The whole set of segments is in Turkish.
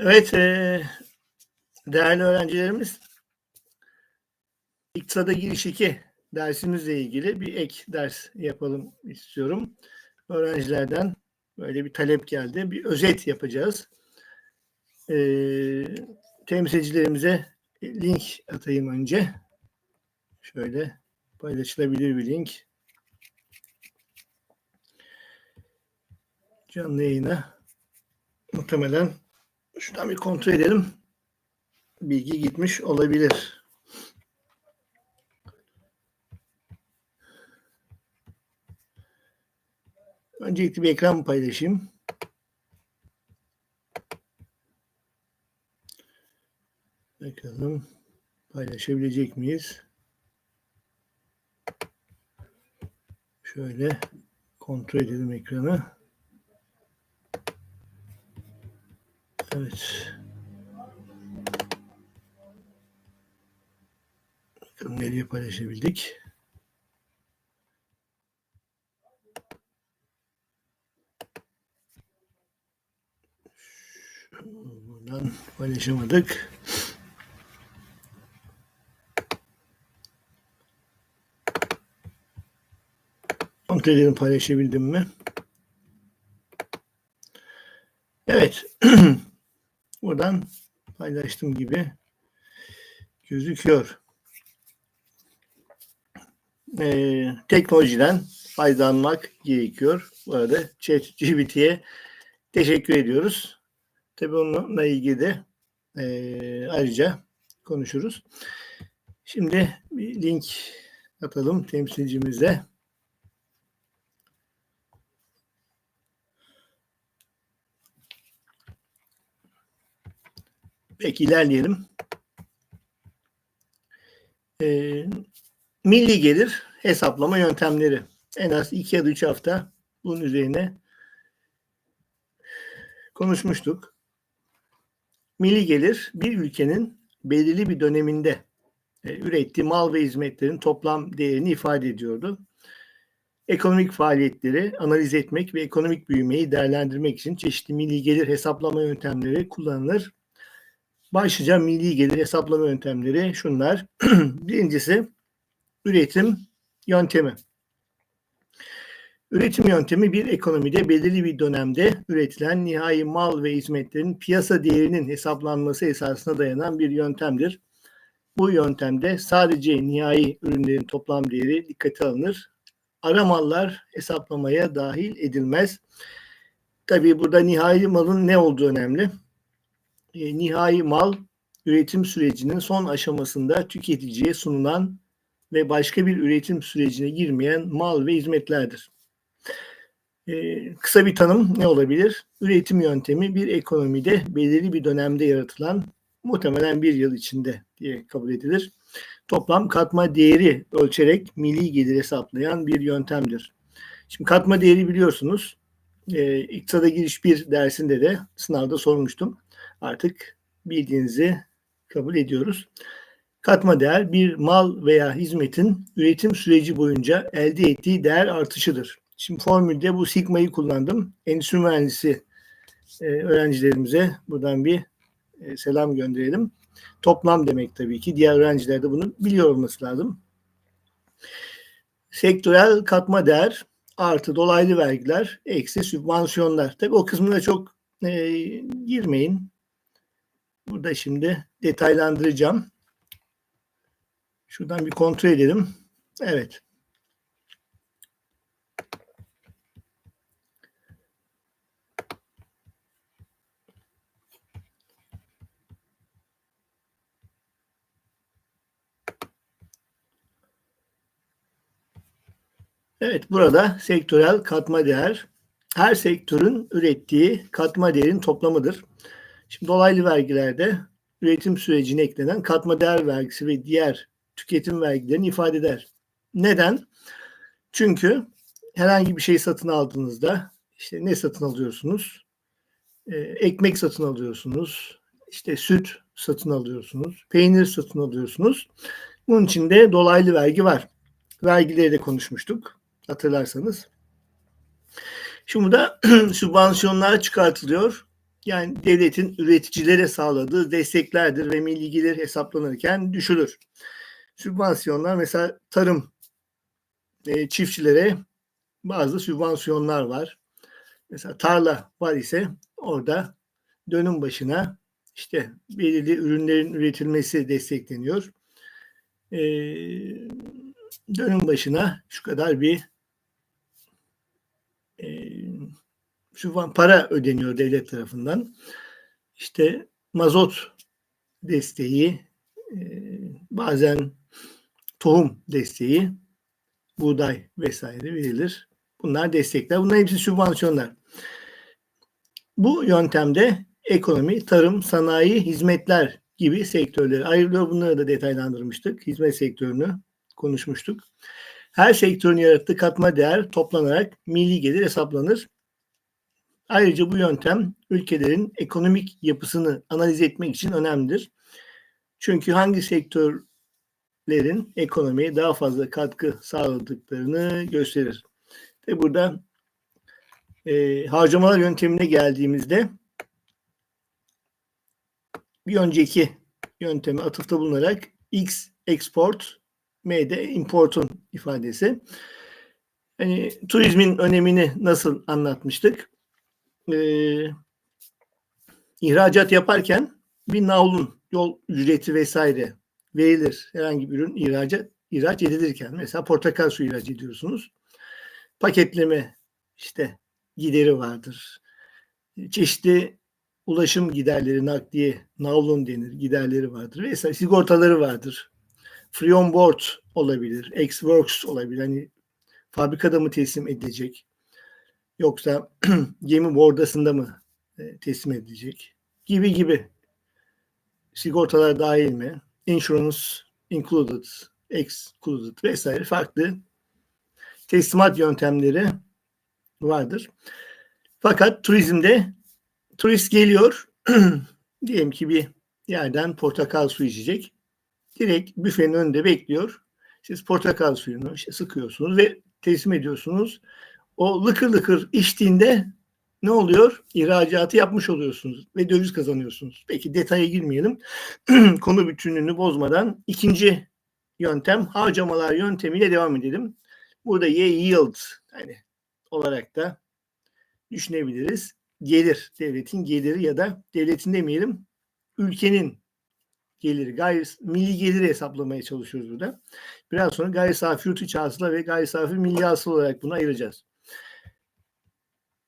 Evet, e, değerli öğrencilerimiz, İktisada Giriş 2 dersimizle ilgili bir ek ders yapalım istiyorum. Öğrencilerden böyle bir talep geldi. Bir özet yapacağız. E, temsilcilerimize link atayım önce. Şöyle paylaşılabilir bir link. Canlı yayına muhtemelen Şuradan bir kontrol edelim. Bilgi gitmiş olabilir. Öncelikle bir ekran paylaşayım. Bakalım paylaşabilecek miyiz? Şöyle kontrol edelim ekranı. Evet. Bakalım nereye paylaşabildik. Buradan paylaşamadık. Kontrol paylaşabildim mi? Evet. Buradan paylaştığım gibi gözüküyor. Ee, teknolojiden faydalanmak gerekiyor. Bu arada ChatGPT'ye teşekkür ediyoruz. Tabii onunla ilgili de e, ayrıca konuşuruz. Şimdi bir link atalım temsilcimize. Peki ilerleyelim. Ee, milli gelir hesaplama yöntemleri. En az iki ya da üç hafta bunun üzerine konuşmuştuk. Milli gelir bir ülkenin belirli bir döneminde e, ürettiği mal ve hizmetlerin toplam değerini ifade ediyordu. Ekonomik faaliyetleri analiz etmek ve ekonomik büyümeyi değerlendirmek için çeşitli milli gelir hesaplama yöntemleri kullanılır. Başlıca milli gelir hesaplama yöntemleri şunlar. Birincisi üretim yöntemi. Üretim yöntemi bir ekonomide belirli bir dönemde üretilen nihai mal ve hizmetlerin piyasa değerinin hesaplanması esasına dayanan bir yöntemdir. Bu yöntemde sadece nihai ürünlerin toplam değeri dikkate alınır. Ara mallar hesaplamaya dahil edilmez. Tabii burada nihai malın ne olduğu önemli e, nihai mal üretim sürecinin son aşamasında tüketiciye sunulan ve başka bir üretim sürecine girmeyen mal ve hizmetlerdir. E, kısa bir tanım ne olabilir? Üretim yöntemi bir ekonomide belirli bir dönemde yaratılan muhtemelen bir yıl içinde diye kabul edilir. Toplam katma değeri ölçerek milli gelir hesaplayan bir yöntemdir. Şimdi katma değeri biliyorsunuz. E, İktisada giriş bir dersinde de sınavda sormuştum artık bildiğinizi kabul ediyoruz. Katma değer bir mal veya hizmetin üretim süreci boyunca elde ettiği değer artışıdır. Şimdi formülde bu sigmayı kullandım. Endüstri mühendisi e, öğrencilerimize buradan bir e, selam gönderelim. Toplam demek tabii ki. Diğer öğrenciler de bunu biliyor olması lazım. Sektörel katma değer artı dolaylı vergiler eksi sübvansiyonlar. Tabii o kısmına çok e, girmeyin. Burada şimdi detaylandıracağım. Şuradan bir kontrol edelim. Evet. Evet burada sektörel katma değer her sektörün ürettiği katma değerin toplamıdır. Şimdi dolaylı vergilerde üretim sürecine eklenen katma değer vergisi ve diğer tüketim vergilerini ifade eder. Neden? Çünkü herhangi bir şey satın aldığınızda işte ne satın alıyorsunuz? Ee, ekmek satın alıyorsunuz. İşte süt satın alıyorsunuz. Peynir satın alıyorsunuz. Bunun içinde dolaylı vergi var. Vergileri de konuşmuştuk hatırlarsanız. Şimdi burada sübvansiyonlar çıkartılıyor Yani devletin üreticilere sağladığı desteklerdir ve milli hesaplanırken düşülür. Sübvansiyonlar mesela tarım e, çiftçilere bazı sübvansiyonlar var. Mesela tarla var ise orada dönüm başına işte belirli ürünlerin üretilmesi destekleniyor. E, dönüm başına şu kadar bir e, şu para ödeniyor devlet tarafından. İşte mazot desteği, e, bazen tohum desteği, buğday vesaire verilir. Bunlar destekler. Bunlar hepsi sübvansiyonlar. Bu yöntemde ekonomi, tarım, sanayi, hizmetler gibi sektörleri ayrılıyor. Bunları da detaylandırmıştık. Hizmet sektörünü konuşmuştuk. Her sektörün yarattığı katma değer toplanarak milli gelir hesaplanır. Ayrıca bu yöntem ülkelerin ekonomik yapısını analiz etmek için önemlidir. Çünkü hangi sektörlerin ekonomiye daha fazla katkı sağladıklarını gösterir. Ve burada e, harcamalar yöntemine geldiğimizde bir önceki yönteme atıfta bulunarak X export, M de importun ifadesi. Hani turizmin önemini nasıl anlatmıştık? Ee, ihracat yaparken bir navlun yol ücreti vesaire verilir. Herhangi bir ürün ihracat ihraç edilirken mesela portakal suyu ihraç ediyorsunuz. Paketleme işte gideri vardır. Çeşitli ulaşım giderleri, nakliye, navlun denir, giderleri vardır. Vesaire sigortaları vardır. Free on board olabilir, ex-works olabilir. Hani fabrikada mı teslim edilecek? Yoksa gemi bordasında mı e, teslim edilecek? Gibi gibi. Sigortalar dahil mi? Insurance included, excluded vesaire farklı teslimat yöntemleri vardır. Fakat turizmde turist geliyor. diyelim ki bir yerden portakal su içecek. Direkt büfenin önünde bekliyor. Siz portakal suyunu işte sıkıyorsunuz ve teslim ediyorsunuz. O lıkır lıkır içtiğinde ne oluyor? İhracatı yapmış oluyorsunuz ve döviz kazanıyorsunuz. Peki detaya girmeyelim. Konu bütünlüğünü bozmadan ikinci yöntem harcamalar yöntemiyle devam edelim. Burada Y yield yani olarak da düşünebiliriz. Gelir, devletin geliri ya da devletin demeyelim, ülkenin geliri, gayri milli geliri hesaplamaya çalışıyoruz burada. Biraz sonra gayri safi yurt içi hasıla ve gayri safi milli hasıla olarak bunu ayıracağız.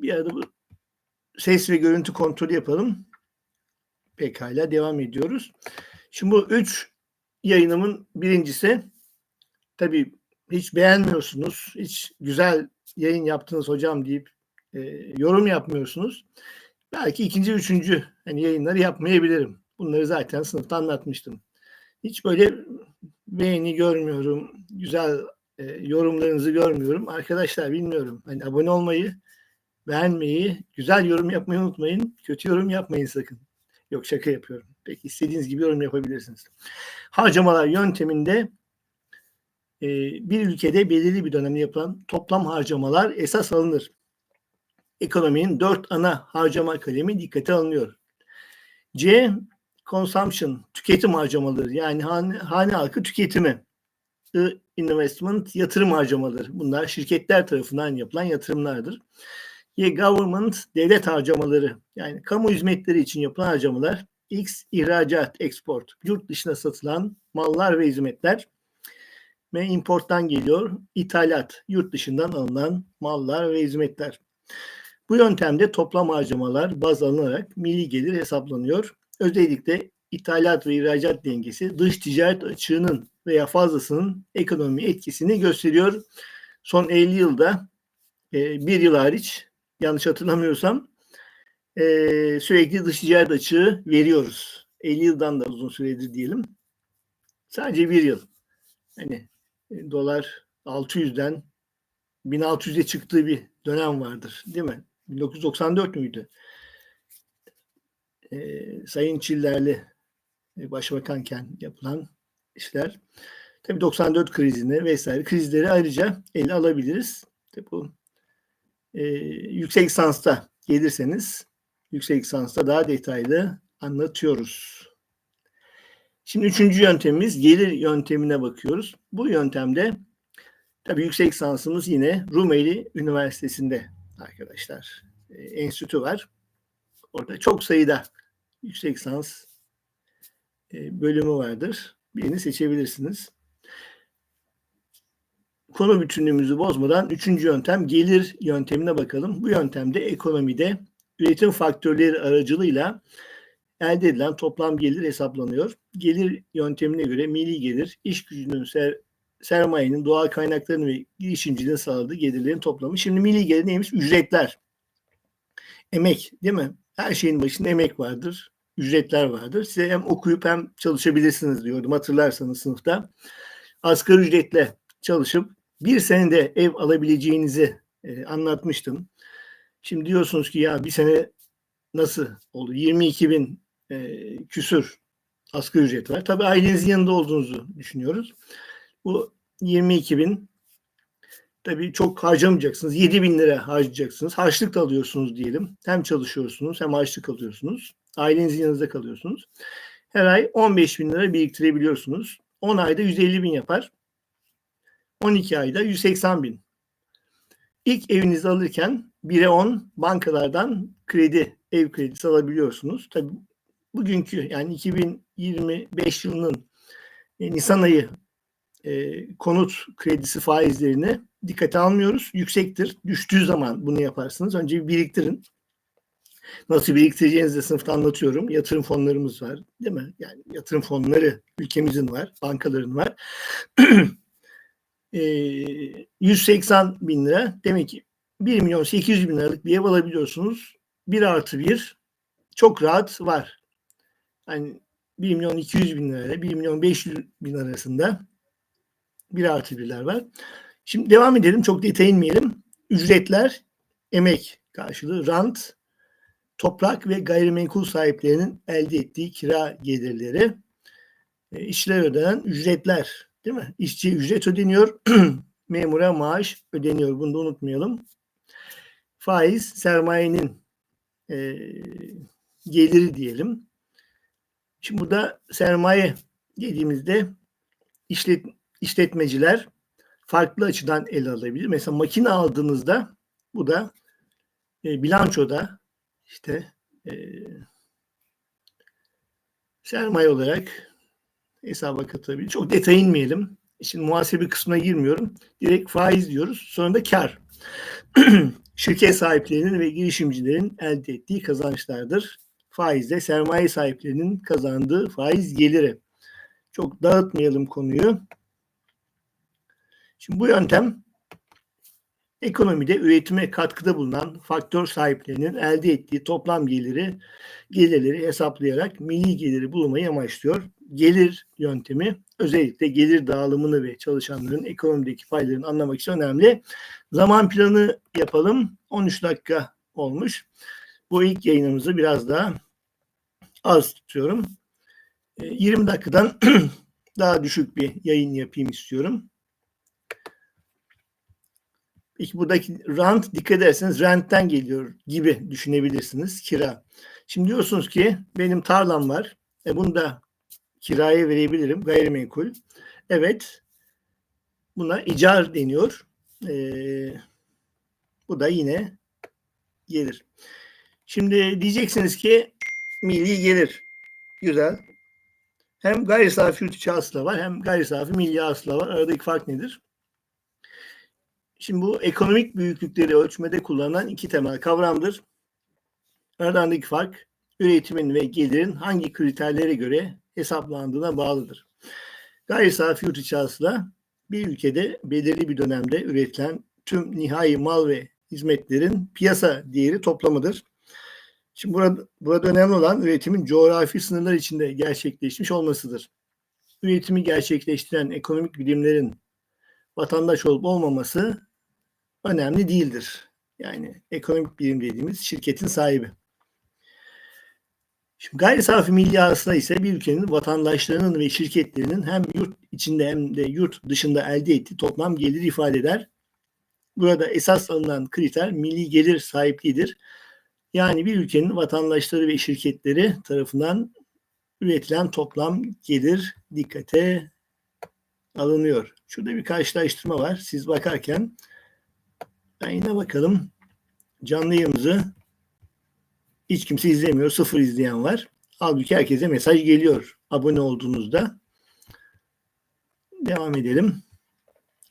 Bir arada bu ses ve görüntü kontrolü yapalım. Pekala devam ediyoruz. Şimdi bu üç yayınımın birincisi tabii hiç beğenmiyorsunuz, hiç güzel yayın yaptınız hocam deyip e, yorum yapmıyorsunuz. Belki ikinci, üçüncü hani yayınları yapmayabilirim. Bunları zaten sınıfta anlatmıştım. Hiç böyle beğeni görmüyorum, güzel e, yorumlarınızı görmüyorum. Arkadaşlar bilmiyorum. Hani abone olmayı, beğenmeyi, güzel yorum yapmayı unutmayın. Kötü yorum yapmayın sakın. Yok şaka yapıyorum. Peki istediğiniz gibi yorum yapabilirsiniz. Harcamalar yönteminde e, bir ülkede belirli bir dönemde yapılan toplam harcamalar esas alınır. Ekonominin dört ana harcama kalemi dikkate alınıyor. C. Consumption, tüketim harcamaları yani hane, hane halkı tüketimi. I, investment, yatırım harcamaları. Bunlar şirketler tarafından yapılan yatırımlardır. Government, devlet harcamaları. Yani kamu hizmetleri için yapılan harcamalar. X. ihracat, export. Yurt dışına satılan mallar ve hizmetler ve importtan geliyor. İthalat, yurt dışından alınan mallar ve hizmetler. Bu yöntemde toplam harcamalar baz alınarak milli gelir hesaplanıyor. Özellikle ithalat ve ihracat dengesi dış ticaret açığının veya fazlasının ekonomi etkisini gösteriyor. Son 50 yılda e, bir yıl hariç yanlış hatırlamıyorsam e, sürekli dış ticaret açığı veriyoruz. 50 yıldan da uzun süredir diyelim. Sadece bir yıl. Hani e, dolar 600'den 1600'e çıktığı bir dönem vardır değil mi? 1994 müydü? Ee, Sayın Çillerli e, başbakanken yapılan işler. Tabii 94 krizini vesaire krizleri ayrıca ele alabiliriz. Tabii bu e, yüksek lisansta gelirseniz yüksek lisansta daha detaylı anlatıyoruz. Şimdi üçüncü yöntemimiz gelir yöntemine bakıyoruz. Bu yöntemde tabii yüksek lisansımız yine Rumeli Üniversitesi'nde arkadaşlar. E, enstitü var. Orada çok sayıda yüksek lisans e, bölümü vardır. Birini seçebilirsiniz. Konu bütünlüğümüzü bozmadan üçüncü yöntem gelir yöntemine bakalım. Bu yöntemde ekonomide üretim faktörleri aracılığıyla elde edilen toplam gelir hesaplanıyor. Gelir yöntemine göre milli gelir, iş gücünün ser, sermayenin, doğal kaynakların ve girişimciliğin sağladığı gelirlerin toplamı. Şimdi milli gelir neymiş? Ücretler. Emek değil mi? Her şeyin başında emek vardır. Ücretler vardır. Size hem okuyup hem çalışabilirsiniz diyordum hatırlarsanız sınıfta. Asgari ücretle çalışıp bir senede ev alabileceğinizi e, anlatmıştım. Şimdi diyorsunuz ki ya bir sene nasıl oldu? 22 bin e, küsür asgari ücret var. Tabii ailenizin yanında olduğunuzu düşünüyoruz. Bu 22 bin tabii çok harcamayacaksınız. 7 bin lira harcayacaksınız. Harçlık da alıyorsunuz diyelim. Hem çalışıyorsunuz hem harçlık alıyorsunuz. Ailenizin yanınızda kalıyorsunuz. Her ay 15 bin lira biriktirebiliyorsunuz. 10 ayda 150 bin yapar. 12 ayda 180 bin. İlk evinizi alırken 1'e 10 bankalardan kredi, ev kredisi alabiliyorsunuz. Tabii bugünkü yani 2025 yılının e, Nisan ayı e, konut kredisi faizlerini dikkate almıyoruz. Yüksektir. Düştüğü zaman bunu yaparsınız. Önce bir biriktirin. Nasıl biriktireceğinizi de sınıfta anlatıyorum. Yatırım fonlarımız var. Değil mi? Yani yatırım fonları ülkemizin var. Bankaların var. e, 180 bin lira. Demek ki 1 milyon 800 bin liralık bir ev alabiliyorsunuz. 1 artı 1 çok rahat var. Hani 1 milyon 200 bin lirayla 1 milyon 500 bin arasında 1 artı 1'ler var. Şimdi devam edelim. Çok detaya inmeyelim. Ücretler, emek karşılığı, rant, toprak ve gayrimenkul sahiplerinin elde ettiği kira gelirleri, e, işçiler ödenen ücretler, değil mi? İşçi ücret ödeniyor, memura maaş ödeniyor. Bunu da unutmayalım. Faiz, sermayenin e, geliri diyelim. Şimdi burada sermaye dediğimizde işlet, işletmeciler farklı açıdan ele alabilir. Mesela makine aldığınızda bu da e, bilançoda işte e, sermaye olarak hesaba katılabilir. Çok detay inmeyelim. Şimdi muhasebe kısmına girmiyorum. Direkt faiz diyoruz. Sonra da kar. Şirket sahiplerinin ve girişimcilerin elde ettiği kazançlardır. Faizde sermaye sahiplerinin kazandığı faiz geliri. Çok dağıtmayalım konuyu. Şimdi bu yöntem ekonomide üretime katkıda bulunan faktör sahiplerinin elde ettiği toplam geliri gelirleri hesaplayarak milli geliri bulmayı amaçlıyor. Gelir yöntemi özellikle gelir dağılımını ve çalışanların ekonomideki paylarını anlamak için önemli. Zaman planı yapalım. 13 dakika olmuş. Bu ilk yayınımızı biraz daha az tutuyorum. 20 dakikadan daha düşük bir yayın yapayım istiyorum. İlk buradaki rent dikkat ederseniz rentten geliyor gibi düşünebilirsiniz kira. Şimdi diyorsunuz ki benim tarlam var. E bunu da kiraya verebilirim gayrimenkul. Evet. Buna icar deniyor. E, bu da yine gelir. Şimdi diyeceksiniz ki milli gelir. Güzel. Hem gayri safi yurt içi hasıla var hem gayri safi milli hasıla var. Aradaki fark nedir? Şimdi bu ekonomik büyüklükleri ölçmede kullanılan iki temel kavramdır. Aralarındaki fark üretimin ve gelirin hangi kriterlere göre hesaplandığına bağlıdır. Gayri safi yurt içi bir ülkede belirli bir dönemde üretilen tüm nihai mal ve hizmetlerin piyasa değeri toplamıdır. Şimdi burada, burada önemli olan üretimin coğrafi sınırlar içinde gerçekleşmiş olmasıdır. Üretimi gerçekleştiren ekonomik bilimlerin vatandaş olup olmaması önemli değildir. Yani ekonomik bilim dediğimiz şirketin sahibi. Şimdi gayri safi milli hasıla ise bir ülkenin vatandaşlarının ve şirketlerinin hem yurt içinde hem de yurt dışında elde ettiği toplam gelir ifade eder. Burada esas alınan kriter milli gelir sahipliğidir. Yani bir ülkenin vatandaşları ve şirketleri tarafından üretilen toplam gelir dikkate alınıyor. Şurada bir karşılaştırma var. Siz bakarken ben yine bakalım. Canlı yayımızı hiç kimse izlemiyor. Sıfır izleyen var. Halbuki herkese mesaj geliyor abone olduğunuzda. Devam edelim.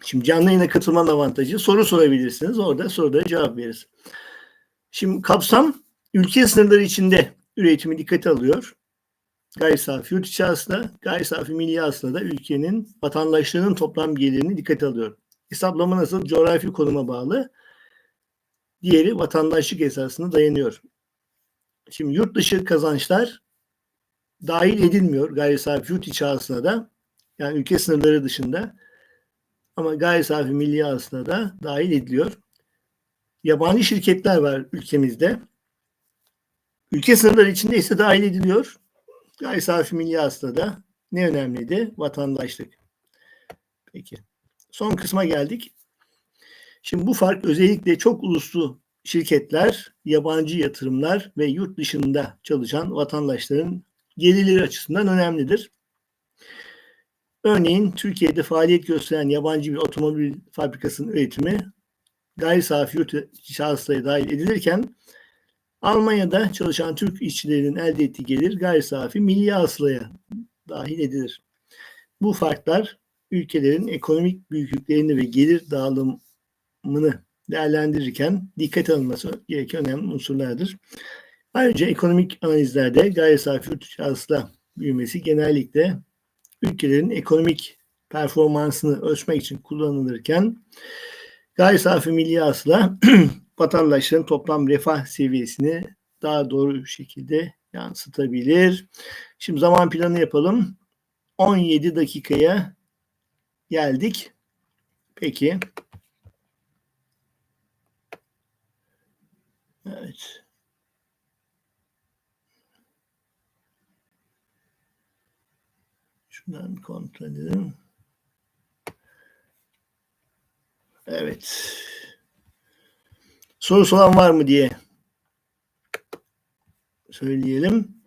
Şimdi canlı yayına katılmanın avantajı soru sorabilirsiniz. Orada sorulara cevap veririz. Şimdi kapsam ülke sınırları içinde üretimi dikkate alıyor. Gayri safi yurt içi hasıla, gayri safi milli hasıla da ülkenin vatandaşlarının toplam gelirini dikkate alıyor. Hesaplama nasıl? Coğrafi konuma bağlı. Diğeri vatandaşlık esasına dayanıyor. Şimdi yurt dışı kazançlar dahil edilmiyor gayri safi yurt içi hasılada da. Yani ülke sınırları dışında. Ama gayri safi milli hasılada da dahil ediliyor. Yabancı şirketler var ülkemizde. Ülke sınırları içinde ise dahil ediliyor. Gayri safi milli hasılada da ne önemliydi? Vatandaşlık. Peki. Son kısma geldik. Şimdi bu fark özellikle çok uluslu şirketler, yabancı yatırımlar ve yurt dışında çalışan vatandaşların gelirleri açısından önemlidir. Örneğin Türkiye'de faaliyet gösteren yabancı bir otomobil fabrikasının üretimi gayri safi yurt hasılaya dahil edilirken Almanya'da çalışan Türk işçilerin elde ettiği gelir gayri safi milli hasılaya dahil edilir. Bu farklar ülkelerin ekonomik büyüklüklerini ve gelir dağılımını değerlendirirken dikkat alınması gereken önemli unsurlardır. Ayrıca ekonomik analizlerde gayri safi yurt içi büyümesi genellikle ülkelerin ekonomik performansını ölçmek için kullanılırken gayri safi milli hasıla vatandaşların toplam refah seviyesini daha doğru şekilde yansıtabilir. Şimdi zaman planı yapalım. 17 dakikaya geldik. Peki. Evet. Şuradan kontrol edelim. Evet. Sorusu olan var mı diye söyleyelim.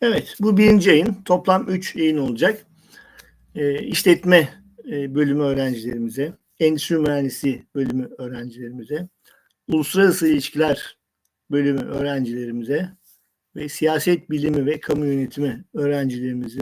Evet, bu birinci yayın. Toplam üç yayın olacak. E, işletme bölümü öğrencilerimize, endüstri mühendisi bölümü öğrencilerimize, uluslararası ilişkiler bölümü öğrencilerimize ve siyaset bilimi ve kamu yönetimi öğrencilerimizin